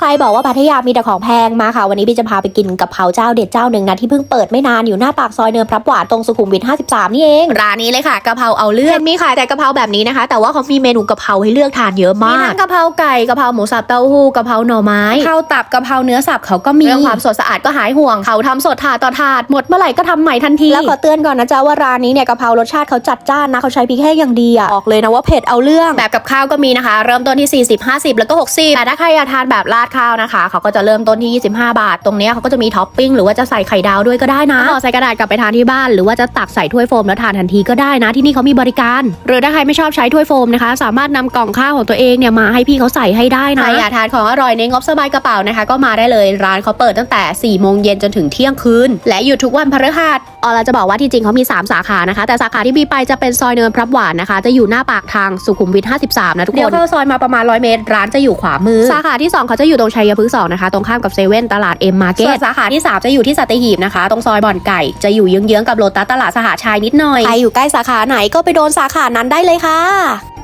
ใครบอกว่าพัทยามีแต่ของแพงมาค่ะ วันนี้พี่จะพาไปกินกับเพราเจ้าเด็ดเจ้าหนึ่งนะที่เพิ่งเปิดไม่นานอยู่หน้าปากซอยเนินพรับหวานตรงสุขุมวิท 53 นี่เองร้านนี้เลยค่ะกะเพราเอาเลือดมีขายแต่กะเพราแบบนี้นะคะ แต่ว่าเขามีเมนูกะเพราให้เลือกทานเยอะมากมีทั้งกะเพราไก่กะเพราหมูสับเต้าหู้กะเพราหน่อไม้กะเพราตับกะเพราเนื้อสับเขาก็มีเรื่องความสดสะอาดก็หายห่วงเขาทำสดถาดต่อถาดหมดเมื่อไหร่ก็ทำใหม่ทันทีแล้วขอเตือนก่อนนะจ๊ะว่าร้านนี้เนี่ยกะเพรารสชาติเขาจัดจ้านนะเขาใช้พริกแห้งอย่างดีอะบอกเลยนะว่าเผ็ดเอาเรื่องแบบกับข้าวก็มีนะคะ เริ่มต้นที่ 40 50 แล้วก็ 60 แต่ถ้าใครอยากทานแบบราดข้าวนะคะเขาก็จะเริ่มต้นที่ 25 บาท ตรงเนี้ยเขาก็จะมีท็อปปิ้งหรือว่าจะใส่ไข่ดาวด้วยก็ได้นะห่อใส่กระดาษกลับไปทานที่บ้าน หรือว่าจะตักใส่ถ้วยโฟมแล้วทานทันทีก็ได้นะที่นี่เขามีบริการ หรือถ้าใครไม่ชอบใช้ถ้วยโฟมนะคะ สามารถนำกล่องข้าวของตัวเองเนี่ยมาให้พี่เขาใส่ให้ได้นะใครอยากทานของอร่อยในงบสบายกระเป๋านะคะ ก็มาได้เลยร้านเขาเปิดตั้งแต่4ี่โมงเย็นจนถึงเที่ยงคืนและหยุดทุกวันพฤหัส อ๋อเราจะบอกว่าที่จริงเขามี 3 สาขานะคะ แต่สาขาที่บีไปจะเป็นซอยเนินพรับหวานนะคะ จะอยู่หน้าปากทางสุขุมวิท 53 นะทุกคน เดี๋ยวเข้าซอยมาประมาณ 100 เมตร ร้านจะอยู่ขวามือ สาขาที่ 2 เขาจะอยู่ตรงชัยพฤกษ์สองนะคะ ตรงข้ามกับเซเว่นตลาดเอ็มมาร์เก็ต ส่วนสาขาที่ 3 จะอยู่ที่สัตหีบนะคะ ตรงซอยบ่อนไก่ จะอยู่เยื้องๆกับโลตัสตลาดสหชัยนิดหน่อย ใครอยู่ใกล้สาขาไหนก็ไปโดนสาขานั้นได้เลยค่ะ